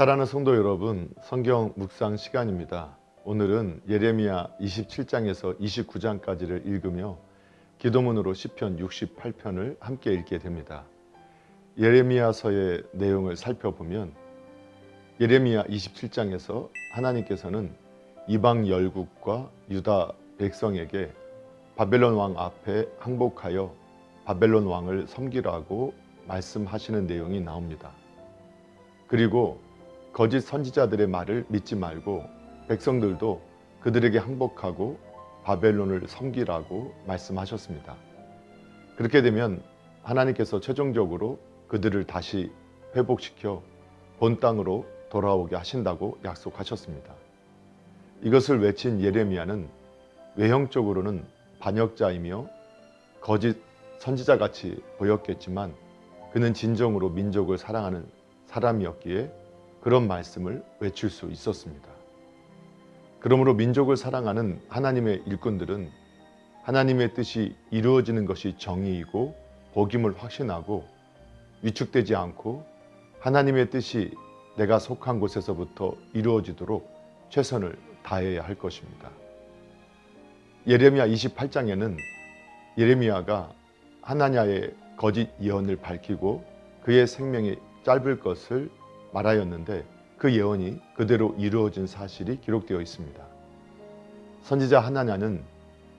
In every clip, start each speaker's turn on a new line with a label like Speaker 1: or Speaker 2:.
Speaker 1: 사랑하는 성도 여러분, 성경 묵상 시간입니다. 오늘은 예레미야 27장에서 29장까지를 읽으며 기도문으로 시편 68편을 함께 읽게 됩니다. 예레미야서의 내용을 살펴보면 예레미야 27장에서 하나님께서는 이방 열국과 유다 백성에게 바벨론 왕 앞에 항복하여 바벨론 왕을 섬기라고 말씀하시는 내용이 나옵니다. 그리고 거짓 선지자들의 말을 믿지 말고 백성들도 그들에게 항복하고 바벨론을 섬기라고 말씀하셨습니다. 그렇게 되면 하나님께서 최종적으로 그들을 다시 회복시켜 본 땅으로 돌아오게 하신다고 약속하셨습니다. 이것을 외친 예레미야는 외형적으로는 반역자이며 거짓 선지자 같이 보였겠지만 그는 진정으로 민족을 사랑하는 사람이었기에 그런 말씀을 외칠 수 있었습니다. 그러므로 민족을 사랑하는 하나님의 일꾼들은 하나님의 뜻이 이루어지는 것이 정의이고 복임을 확신하고 위축되지 않고 하나님의 뜻이 내가 속한 곳에서부터 이루어지도록 최선을 다해야 할 것입니다. 예레미야 28장에는 예레미야가 하나냐의 거짓 예언을 밝히고 그의 생명이 짧을 것을 말하였는데 그 예언이 그대로 이루어진 사실이 기록되어 있습니다. 선지자 하나냐는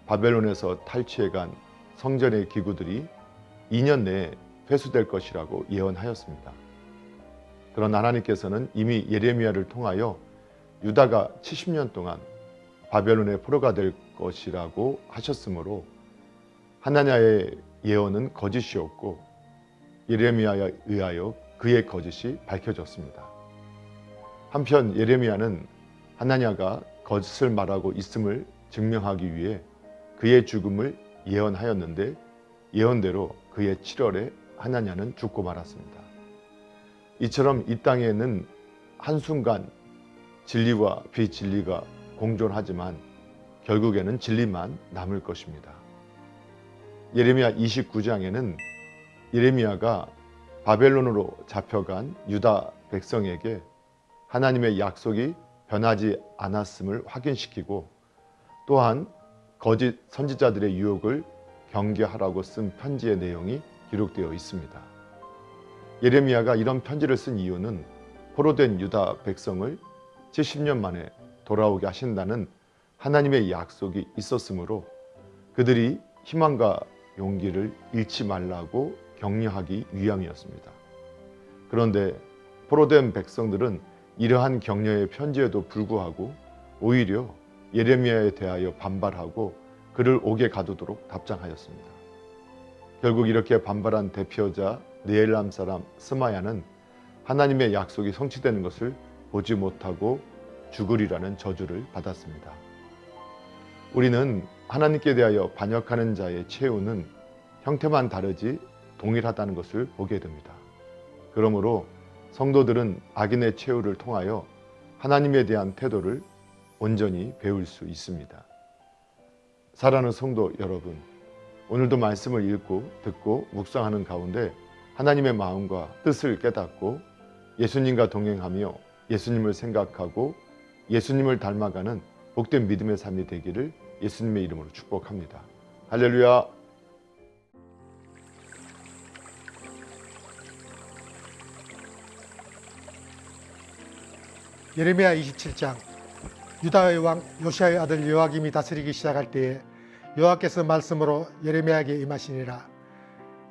Speaker 1: 바벨론에서 탈취해간 성전의 기구들이 2년 내에 회수될 것이라고 예언하였습니다. 그런 하나님께서는 이미 예레미야를 통하여 유다가 70년 동안 바벨론의 포로가 될 것이라고 하셨으므로 하나냐의 예언은 거짓이었고 예레미야에 의하여 그의 거짓이 밝혀졌습니다. 한편 예레미야는 하나냐가 거짓을 말하고 있음을 증명하기 위해 그의 죽음을 예언하였는데 예언대로 그의 7월에 하나냐는 죽고 말았습니다. 이처럼 이 땅에는 한순간 진리와 비진리가 공존하지만 결국에는 진리만 남을 것입니다. 예레미야 29장에는 예레미야가 바벨론으로 잡혀간 유다 백성에게 하나님의 약속이 변하지 않았음을 확인시키고 또한 거짓 선지자들의 유혹을 경계하라고 쓴 편지의 내용이 기록되어 있습니다. 예레미야가 이런 편지를 쓴 이유는 포로된 유다 백성을 70년 만에 돌아오게 하신다는 하나님의 약속이 있었으므로 그들이 희망과 용기를 잃지 말라고 격려하기 위함이었습니다. 그런데 포로된 백성들은 이러한 격려의 편지에도 불구하고 오히려 예레미야에 대하여 반발하고 그를 옥에 가두도록 답장하였습니다. 결국 이렇게 반발한 대표자 네엘람 사람 스마야는 하나님의 약속이 성취되는 것을 보지 못하고 죽으리라는 저주를 받았습니다. 우리는 하나님께 대하여 반역하는 자의 최후는 형태만 다르지 동일하다는 것을 보게 됩니다. 그러므로 성도들은 악인의 최후를 통하여 하나님에 대한 태도를 온전히 배울 수 있습니다. 사랑하는 성도 여러분, 오늘도 말씀을 읽고 듣고 묵상하는 가운데 하나님의 마음과 뜻을 깨닫고 예수님과 동행하며 예수님을 생각하고 예수님을 닮아가는 복된 믿음의 삶이 되기를 예수님의 이름으로 축복합니다. 할렐루야.
Speaker 2: 예레미야 27장 유다의 왕 요시아의 아들 요아김이 다스리기 시작할 때에 여호와께서 말씀으로 예레미야에게 임하시니라.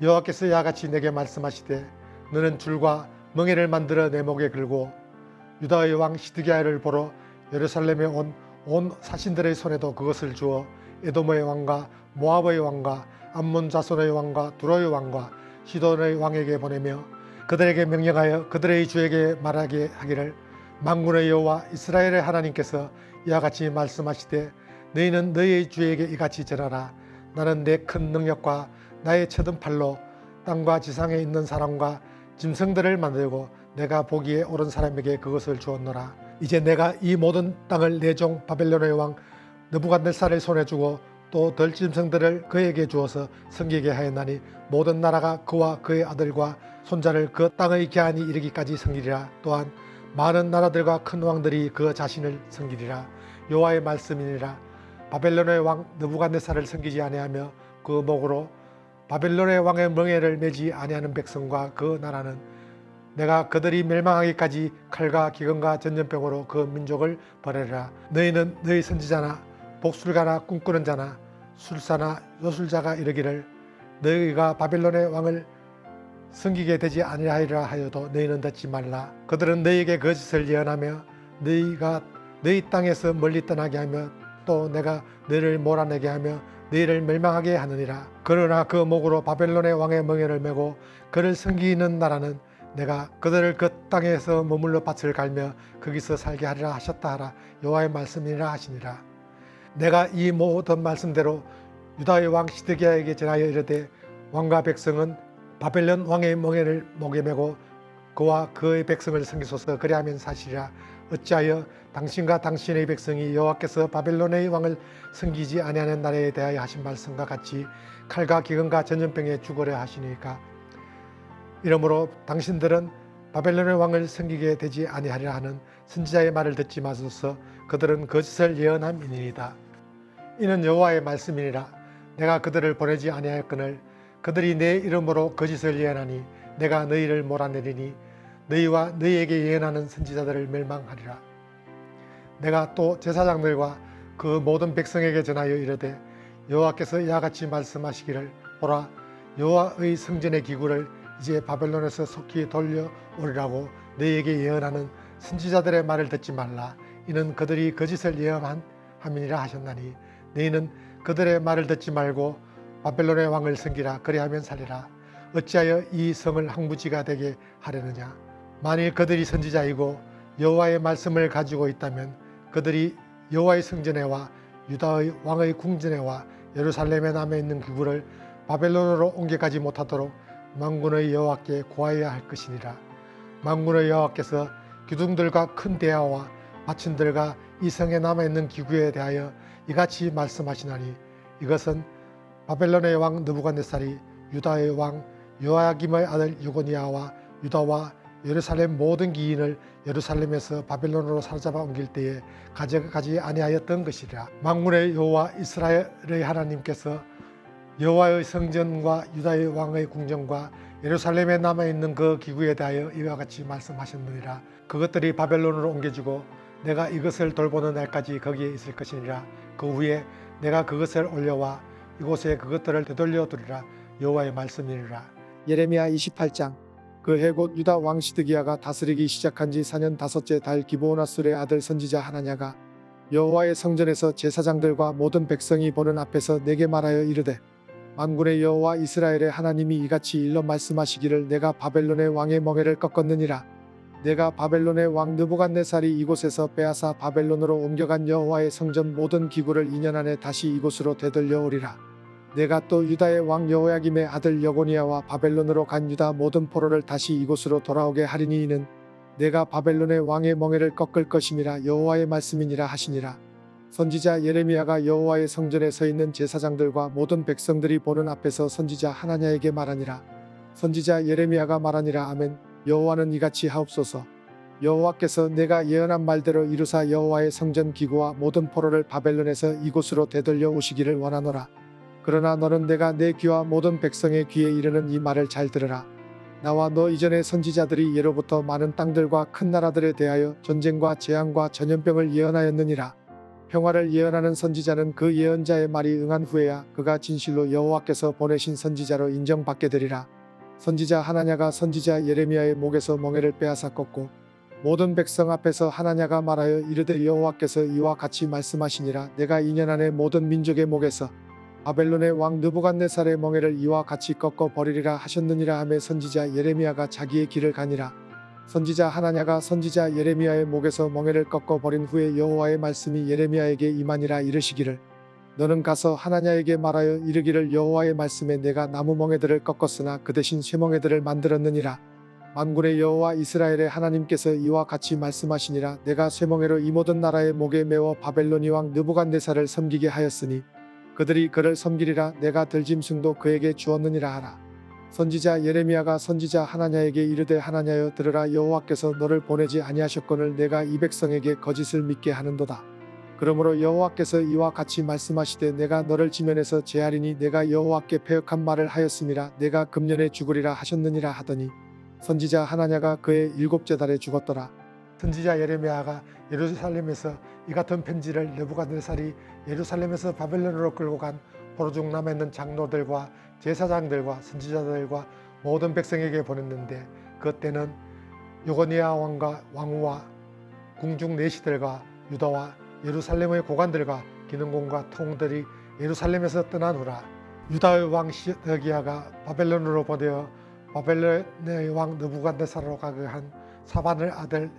Speaker 2: 여호와께서 야같이 내게 말씀하시되 너는 줄과 멍에를 만들어 내 목에 걸고 유다의 왕 시드기야를 보러 예루살렘에 온 온 사신들의 손에도 그것을 주어 에도모의 왕과 모압의 왕과 암몬 자손의 왕과 두로의 왕과 시돈의 왕에게 보내며 그들에게 명령하여 그들의 주에게 말하게 하기를 만군의 여호와 이스라엘의 하나님께서 이와 같이 말씀하시되 너희는 너희의 주에게 이같이 전하라. 나는 내 큰 능력과 나의 쳐든 팔로 땅과 지상에 있는 사람과 짐승들을 만들고 내가 보기에 옳은 사람에게 그것을 주었노라. 이제 내가 이 모든 땅을 내 종 바벨론의 왕 느부갓네살의 손에 주고 또 덜짐승들을 그에게 주어서 섬기게 하였나니 모든 나라가 그와 그의 아들과 손자를 그 땅의 기한이 이르기까지 섬기리라. 또한 많은 나라들과 큰 왕들이 그 자신을 섬기리라. 여호와의 말씀이니라. 바벨론의 왕 느부갓네살을 섬기지 아니하며 그 목으로 바벨론의 왕의 멍에를 매지 아니하는 백성과 그 나라는 내가 그들이 멸망하기까지 칼과 기근과 전염병으로 그 민족을 벌하리라. 너희는 너희 선지자나 복술가나 꿈꾸는 자나 술사나 요술자가 이르기를 너희가 바벨론의 왕을 섬기게 되지 아니하리라 하여도 너희는 듣지 말라. 그들은 너희에게 거짓을 예언하며 너희가 너희 땅에서 멀리 떠나게 하며 또 내가 너희를 몰아내게 하며 너희를 멸망하게 하느니라. 그러나 그 목으로 바벨론의 왕의 멍에를 메고 그를 섬기는 나라는 내가 그들을 그 땅에서 머물러 밭을 갈며 거기서 살게 하리라 하셨다 하라 여호와의 말씀이라 하시니라. 내가 이 모든 말씀대로 유다의 왕 시드기야에게 전하여 이르되 왕과 백성은 바벨론 왕의 멍에를 목에 메고 그와 그의 백성을 섬기소서. 그리하면 사시리라. 어찌하여 당신과 당신의 백성이 여호와께서 바벨론의 왕을 섬기지 아니하는 날에 대하여 하신 말씀과 같이 칼과 기근과 전염병에 죽으려 하시니까. 이러므로 당신들은 바벨론의 왕을 섬기게 되지 아니하리라 하는 선지자의 말을 듣지 마소서. 그들은 거짓을 예언함이니이다. 이는 여호와의 말씀이니라. 내가 그들을 보내지 아니하였거늘 그들이 내 이름으로 거짓을 예언하니 내가 너희를 몰아내리니 너희와 너희에게 예언하는 선지자들을 멸망하리라. 내가 또 제사장들과 그 모든 백성에게 전하여 이르되 여호와께서 야같이 말씀하시기를 보라 여호와의 성전의 기구를 이제 바벨론에서 속히 돌려오리라고 너희에게 예언하는 선지자들의 말을 듣지 말라. 이는 그들이 거짓을 예언한 함이니라 하셨나니 너희는 그들의 말을 듣지 말고 바벨론의 왕을 섬기라 그리하면 살리라. 어찌하여 이 성을 항무지가 되게 하려느냐? 만일 그들이 선지자이고 여호와의 말씀을 가지고 있다면 그들이 여호와의 성전에 와 유다의 왕의 궁전에 와 예루살렘에 남아 있는 기구를 바벨론으로 옮겨가지 못하도록 만군의 여호와께 고하여야 할 것이니라. 만군의 여호와께서 기둥들과 큰 대야와 마침들과 이 성에 남아 있는 기구에 대하여 이같이 말씀하시나니 이것은 바벨론의 왕 느부갓네살이 유다의 왕 요아김의 아들 유고니아와 유다와 예루살렘 모든 기인을 예루살렘에서 바벨론으로 사로잡아 옮길 때에 가져가지 아니하였던 것이라. 만군의 여호와 이스라엘의 하나님께서 여호와의 성전과 유다의 왕의 궁전과 예루살렘에 남아 있는 그 기구에 대하여 이와 같이 말씀하셨느니라. 그것들이 바벨론으로 옮겨지고 내가 이것을 돌보는 날까지 거기에 있을 것이니라. 그 후에 내가 그것을 올려와 이곳에 그것들을 되돌려 두리라. 여호와의 말씀이니라. 예레미야 28장. 그 해 곧 유다 왕 시드기야가 다스리기 시작한 지 4년 다섯째 달 기브오나술의 아들 선지자 하나냐가 여호와의 성전에서 제사장들과 모든 백성이 보는 앞에서 내게 말하여 이르되 만군의 여호와 이스라엘의 하나님이 이같이 일러 말씀하시기를 내가 바벨론의 왕의 멍에를 꺾었느니라. 내가 바벨론의 왕 느부갓네살이 이곳에서 빼앗아 바벨론으로 옮겨간 여호와의 성전 모든 기구를 2년 안에 다시 이곳으로 되돌려 오리라 내가 또 유다의 왕 여호야김의 아들 여고니아와 바벨론으로 간 유다 모든 포로를 다시 이곳으로 돌아오게 하리니 이는 내가 바벨론의 왕의 멍에를 꺾을 것임이라 여호와의 말씀이니라 하시니라. 선지자 예레미야가 여호와의 성전에 서 있는 제사장들과 모든 백성들이 보는 앞에서 선지자 하나냐에게 말하니라. 선지자 예레미야가 말하니라. 아멘. 여호와는 이같이 하옵소서. 여호와께서 내가 예언한 말대로 이루사 여호와의 성전 기구와 모든 포로를 바벨론에서 이곳으로 되돌려 오시기를 원하노라 그러나 너는 내가 내 귀와 모든 백성의 귀에 이르는 이 말을 잘 들으라. 나와 너 이전의 선지자들이 예로부터 많은 땅들과 큰 나라들에 대하여 전쟁과 재앙과 전염병을 예언하였느니라. 평화를 예언하는 선지자는 그 예언자의 말이 응한 후에야 그가 진실로 여호와께서 보내신 선지자로 인정받게 되리라. 선지자 하나냐가 선지자 예레미야의 목에서 멍에를 빼앗아 꺾고 모든 백성 앞에서 하나냐가 말하여 이르되 여호와께서 이와 같이 말씀하시니라 내가 2년 안에 모든 민족의 목에서 바벨론의 왕 느부갓네살의 멍에를 이와 같이 꺾어 버리리라 하셨느니라 하며 선지자 예레미야가 자기의 길을 가니라. 선지자 하나냐가 선지자 예레미야의 목에서 멍에를 꺾어 버린 후에 여호와의 말씀이 예레미야에게 임하니라 이르시기를. 너는 가서 하나냐에게 말하여 이르기를 여호와의 말씀에 내가 나무 멍에들을 꺾었으나 그 대신 쇠멍에들을 만들었느니라. 만군의 여호와 이스라엘의 하나님께서 이와 같이 말씀하시니라. 내가 쇠멍에로 이 모든 나라의 목에 메워 바벨로니 왕 느부갓네살을 섬기게 하였으니 그들이 그를 섬기리라 내가 들짐승도 그에게 주었느니라 하라. 선지자 예레미야가 선지자 하나냐에게 이르되 하나냐여 들으라 여호와께서 너를 보내지 아니하셨거늘 내가 이 백성에게 거짓을 믿게 하는도다. 그러므로 여호와께서 이와 같이 말씀하시되 내가 너를 지면에서 제하리니 내가 여호와께 패역한 말을 하였음이라 내가 금년에 죽으리라 하셨느니라 하더니 선지자 하나냐가 그의 일곱째 달에 죽었더라. 선지자 예레미야가 예루살렘에서 이 같은 편지를 느부갓네살이 예루살렘에서 바벨론으로 끌고 간 포로중 남아 있는 장로들과 제사장들과 선지자들과 모든 백성에게 보냈는데 그때는 요고니아 왕과 왕후와 궁중 내시들과 유다와 예루살렘의 고관들과 기능공과 통들이 예루살렘에서 떠난 후라 유다의 왕 시드기야가 바벨론으로 보내어 바벨론의 왕 느부갓네살로 가게 한 사반의 아들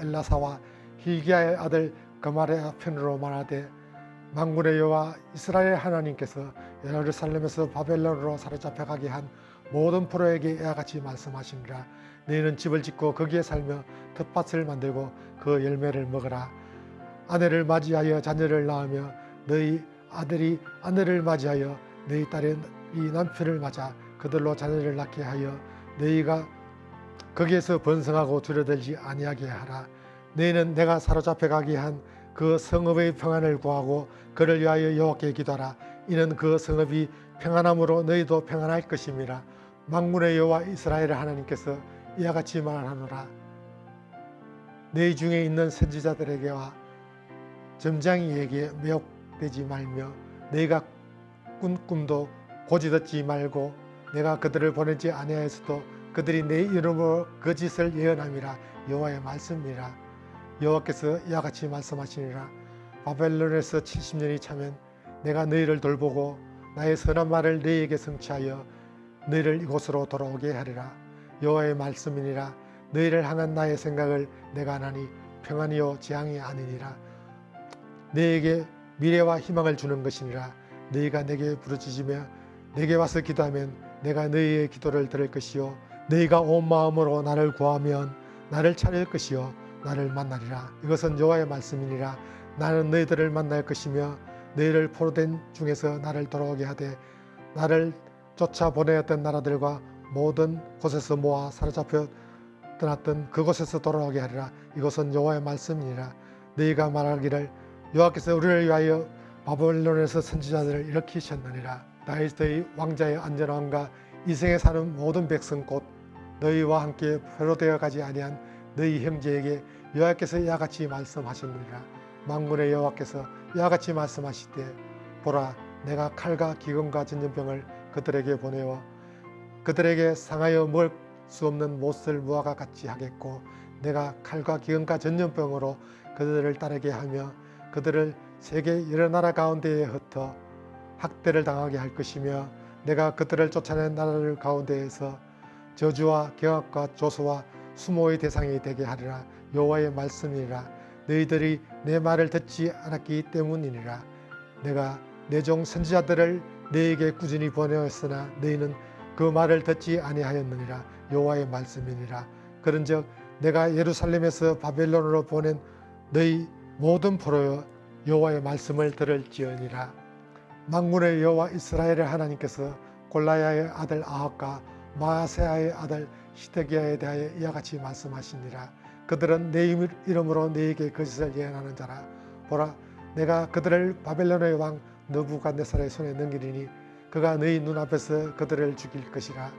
Speaker 2: 엘라사와 hil기야의 아들 그말의 편으로 말하되 만군의 여호와 이스라엘 하나님께서 예루살렘에서 바벨론으로 사로잡혀 가게 한 모든 포로에게 이와 같이 말씀하시니라 너희는 집을 짓고 거기에 살며 텃밭을 만들고 그 열매를 먹으라. 아내를 맞이하여 자녀를 낳으며 너희 아들이 아내를 맞이하여 너희 딸이 남편을 맞아 그들로 자녀를 낳게 하여 너희가 거기에서 번성하고 두려들지 아니하게 하라. 너희는 내가 사로잡혀 가게 한 그 성읍의 평안을 구하고 그를 위하여 여호와께 기도하라. 이는 그 성읍이 평안함으로 너희도 평안할 것임이라. 만군의 여호와 이스라엘 하나님께서 이와 같이 말하노라. 너희 중에 있는 선지자들에게와 점장이에게 매혹되지 말며 너희가 꾼 꿈도 고지 듣지 말고 내가 그들을 보내지 아니하였어도 그들이 내 이름으로 거짓을 예언함이라 여호와의 말씀이라 여호와께서 이와 같이 말씀하시니라. 바벨론에서 70년이 차면 내가 너희를 돌보고 나의 선한 말을 너희에게 성취하여 너희를 이곳으로 돌아오게 하리라. 여호와의 말씀이니라. 너희를 향한 나의 생각을 내가 하나니 평안이요 재앙이 아니니라. 너희에게 미래와 희망을 주는 것이니라. 너희가 내게 부르짖으며 내게 와서 기도하면 내가 너희의 기도를 들을 것이요. 너희가 온 마음으로 나를 구하면 나를 찾을 것이요 나를 만나리라. 이것은 여호와의 말씀이니라. 나는 너희들을 만날 것이며 너희를 포로된 중에서 나를 돌아오게 하되 나를 쫓아 보내었던 나라들과 모든 곳에서 모아 사로잡혀 떠났던 그곳에서 돌아오게 하리라. 이것은 여호와의 말씀이니라. 너희가 말하기를 여호와께서 우리를 위하여 바벨론에서 선지자들을 일으키셨느니라. 다윗의 왕자의 안전함과 이생에 사는 모든 백성 곧 너희와 함께 회로되어 가지 아니한 너희 형제에게 여호와께서 이와 같이 말씀하셨느니라. 만군의 여호와께서 이와 같이 말씀하시되 보라 내가 칼과 기근과 전염병을 그들에게 보내어 그들에게 상하여 먹을 수 없는 못을 무화과 같이 하겠고 내가 칼과 기근과 전염병으로 그들을 따르게 하며 그들을 세계 여러 나라 가운데에 흩어 학대를 당하게 할 것이며 내가 그들을 쫓아낸 나라들 가운데에서 저주와 경악과 조소와 수모의 대상이 되게 하리라. 여호와의 말씀이라. 너희들이 내 말을 듣지 않았기 때문이니라. 내가 내 종 선지자들을 너희에게 꾸준히 보내었으나 너희는 그 말을 듣지 아니하였느니라. 여호와의 말씀이니라. 그런즉 내가 예루살렘에서 바벨론으로 보낸 너희 모든 포로여 여호와의 말씀을 들을지어니라. 만군의 여호와 이스라엘의 하나님께서 골라야의 아들 아합과 마세아의 아들 시드기야에 대하여 이와 같이 말씀하시니라. 그들은 내 이름- 이름으로 너에게 거짓을 예언하는 자라. 보라 내가 그들을 바벨론의 왕 느부갓네살의 손에 넘기리니 그가 너희 눈앞에서 그들을 죽일 것이라.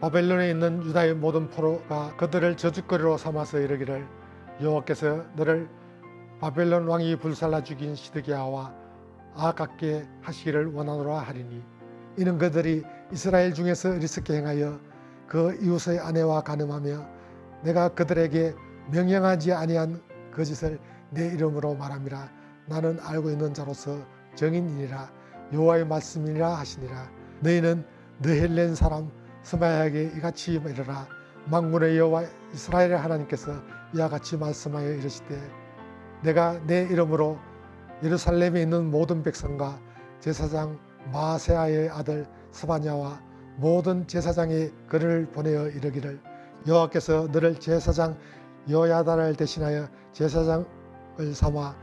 Speaker 2: 바벨론에 있는 유다의 모든 포로가 그들을 저주거리로 삼아서 이르기를 여호와께서 너를 바벨론 왕이 불살라 죽인 시드기야와 아깝게 하시기를 원하노라 하리니. 이는 그들이 이스라엘 중에서 어리석게 행하여 그 이웃의 아내와 간음하며 내가 그들에게 명령하지 아니한 거짓을 내 이름으로 말함이라. 나는 알고 있는 자로서 정인이니라. 여호와의 말씀이라 하시니라. 너희는 느헬렌 사람 스마야에게 이같이 이르라. 만군의 여호와 이스라엘의 하나님께서 이와 같이 말씀하여 이르시되 내가 내 이름으로 예루살렘에 있는 모든 백성과 제사장 마세아의 아들 스바냐와 모든 제사장이 그를 보내어 이르기를 여호와께서 너를 제사장 여야다를 대신하여 제사장을 삼아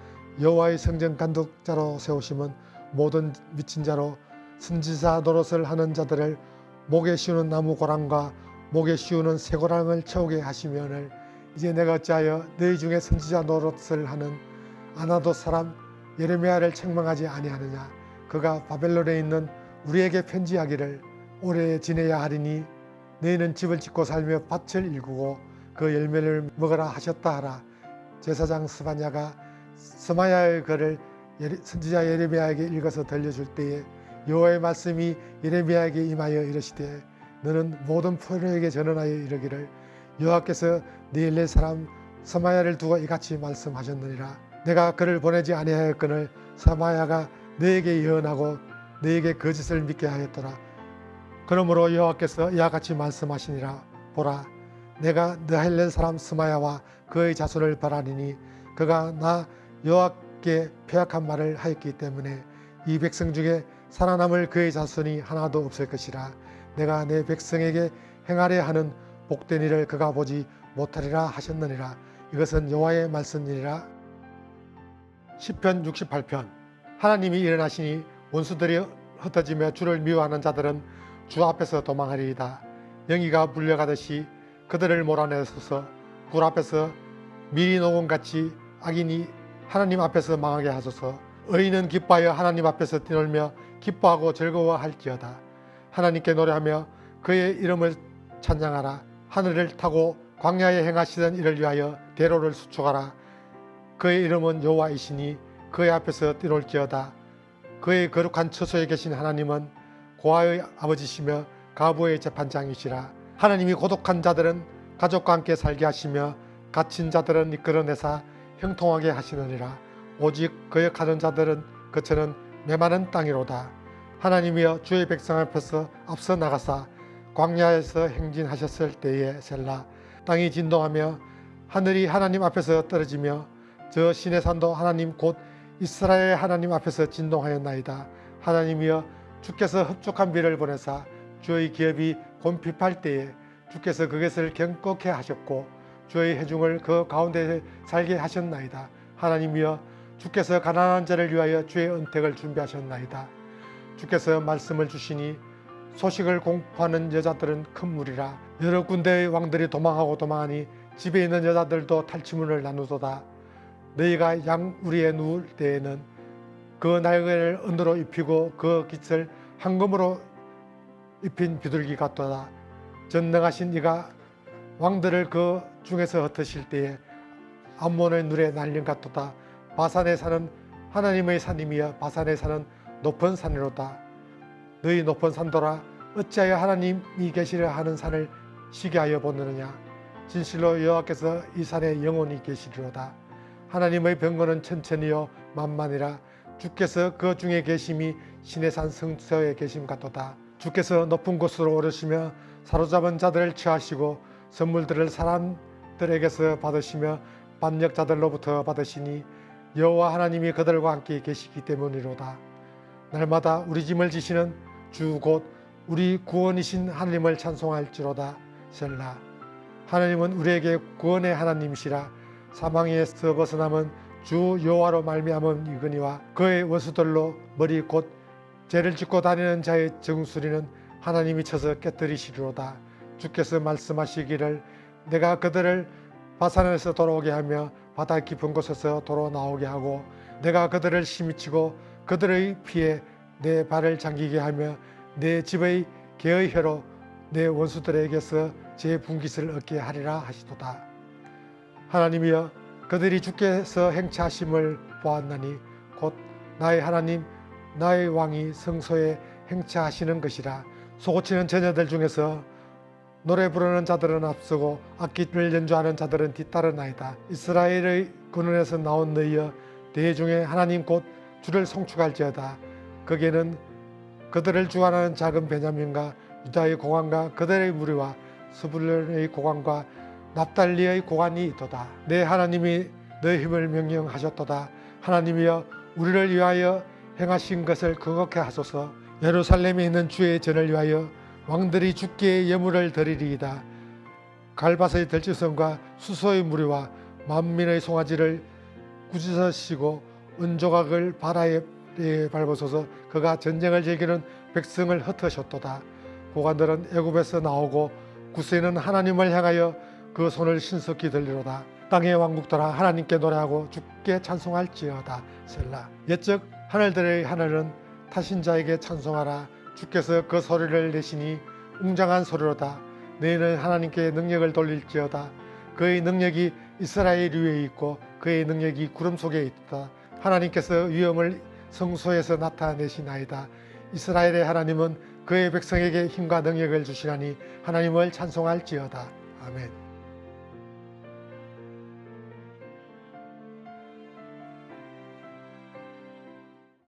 Speaker 2: 여호와의 성전 간독자로 세우심은 모든 미친 자로 선지자 노릇을 하는 자들을 목에 씌우는 나무 고랑과 목에 씌우는 쇠고랑을 채우게 하시면을 이제 내가 어찌하여 너희 중에 선지자 노릇을 하는 아나도 사람 예레미야를 책망하지 아니하느냐? 그가 바벨론에 있는 우리에게 편지하기를 오래 지내야 하리니 너희는 집을 짓고 살며 밭을 일구고 그 열매를 먹으라 하셨다 하라. 제사장 스바냐가 스마야의 글을 선지자 예레미야에게 읽어서 들려줄 때에 여호와의 말씀이 예레미야에게 임하여 이르시되 너는 모든 포로에게 전언하여 이르기를 여호와께서 네일의 사람 스마야를 두고 이같이 말씀하셨느니라. 내가 그를 보내지 아니하였거늘 스마야가 너에게 예언하고 너에게 거짓을 믿게 하였더라 그러므로 여호와께서 이와 같이 말씀하시니라. 보라 내가 느헬렌 사람 스마야와 그의 자손을 바라리니 그가 나 여호와께 폐악한 말을 하였기 때문에 이 백성 중에 살아남을 그의 자손이 하나도 없을 것이라. 내가 내 백성에게 행하려 하는 복된 일을 그가 보지 못하리라 하셨느니라. 이것은 여호와의 말씀이니라. 시편 68편. 하나님이 일어나시니 원수들이 흩어지며 주를 미워하는 자들은 주 앞에서 도망하리이다. 영이가 물려가듯이 그들을 몰아내소서 굴 앞에서 미리 녹음같이 악인이 하나님 앞에서 망하게 하소서. 의인은 기뻐하여 하나님 앞에서 뛰놀며 기뻐하고 즐거워할지어다. 하나님께 노래하며 그의 이름을 찬양하라. 하늘을 타고 광야에 행하시던 이를 위하여 대로를 수축하라. 그의 이름은 여호와이시니 그의 앞에서 뛰놀지어다. 그의 거룩한 처소에 계신 하나님은 고아의 아버지시며 가부의 재판장이시라. 하나님이 고독한 자들은 가족과 함께 살게 하시며 갇힌 자들은 이끌어내사 형통하게 하시느니라. 오직 가는 자들은 그처는 메마른 땅이로다. 하나님이여 주의 백성 앞에서 앞서 나가사 광야에서 행진하셨을 때에 셀라. 땅이 진동하며 하늘이 하나님 앞에서 떨어지며 저 신의 산도 하나님 곧 이스라엘 하나님 앞에서 진동하였나이다. 하나님이여 주께서 흡족한 비를 보내사 주의 기업이 곤핍할 때에 주께서 그것을 경꺾게 하셨고 주의 해중을 그 가운데 살게 하셨나이다. 하나님이여 주께서 가난한 자를 위하여 주의 은택을 준비하셨나이다. 주께서 말씀을 주시니 소식을 공포하는 여자들은 큰 무리라. 여러 군데의 왕들이 도망하고 도망하니 집에 있는 여자들도 탈취문을 나누도다. 너희가 양 우리에 누울 때에는 그 날개를 은으로 입히고 그 깃을 황금으로 입힌 비둘기 같도다. 전능하신 이가 왕들을 그 중에서 흩으실 때에 암몬의 눈에 날린 같도다. 바산에 사는 하나님의 산임이여 바산에 사는 높은 산이로다. 너희 높은 산도라 어찌하여 하나님이 계시려 하는 산을 시게 하여 보느냐? 진실로 여호와께서 이 산에 영원히 계시리로다. 하나님의 병거는 천천히요 만만이라 주께서 그 중에 계심이 신의 산 성서에 계심 같도다. 주께서 높은 곳으로 오르시며 사로잡은 자들을 취하시고 선물들을 사람들에게서 받으시며 반역자들로부터 받으시니 여호와 하나님이 그들과 함께 계시기 때문이로다. 날마다 우리 짐을 지시는 주 곧 우리 구원이신 하나님을 찬송할지로다. 셀라. 하나님은 우리에게 구원의 하나님이시라. 사망에서 벗어남은 주 여호와로 말미암은 이거니와 그의 원수들로 머리 곧 죄를 짓고 다니는 자의 정수리는 하나님이 쳐서 깨뜨리시리로다. 주께서 말씀하시기를 내가 그들을 바산에서 돌아오게 하며 바다 깊은 곳에서 돌아 나오게 하고 내가 그들을 심히 치고 그들의 피에 내 발을 잠기게 하며 내 집의 개의 혀로 내 원수들에게서 제 분깃을 얻게 하리라 하시도다. 하나님이여 그들이 주께서 행차하심을 보았나니 곧 나의 하나님 나의 왕이 성소에 행차하시는 것이라. 소고치는 처녀들 중에서 노래 부르는 자들은 앞서고 악기를 연주하는 자들은 뒤따르나이다. 이스라엘의 근원에서 나온 너희여 대중에 하나님 곧 주를 송축할지어다. 거기에는 그들을 주관하는 작은 베냐민과 유다의 고관과 그들의 무리와 스불론의 고관과 납달리의 고관이 있도다. 내 하나님이 너의 힘을 명령하셨도다. 하나님이여 우리를 위하여 행하신 것을 그렇게 하소서. 예루살렘에 있는 주의 전을 위하여 왕들이 주께 예물을 드리리이다. 갈바스의 들지성과 수소의 무리와 만민의 송아지를 꾸짖으시고 은조각을 바다에 밟으소서. 그가 전쟁을 즐기는 백성을 흩으셨도다. 고관들은 애굽에서 나오고 구세는 하나님을 향하여 그 손을 신속히 들리로다. 땅의 왕국들아 하나님께 노래하고 주께 찬송할지어다. 셀라. 옛적 하늘들의 하늘은 타신 자에게 찬송하라. 주께서 그 소리를 내시니 웅장한 소리로다. 너희는 하나님께 능력을 돌릴지어다. 그의 능력이 이스라엘 위에 있고 그의 능력이 구름 속에 있다. 하나님께서 위엄을 성소에서 나타내시나이다. 이스라엘의 하나님은 그의 백성에게 힘과 능력을 주시나니 하나님을 찬송할지어다. 아멘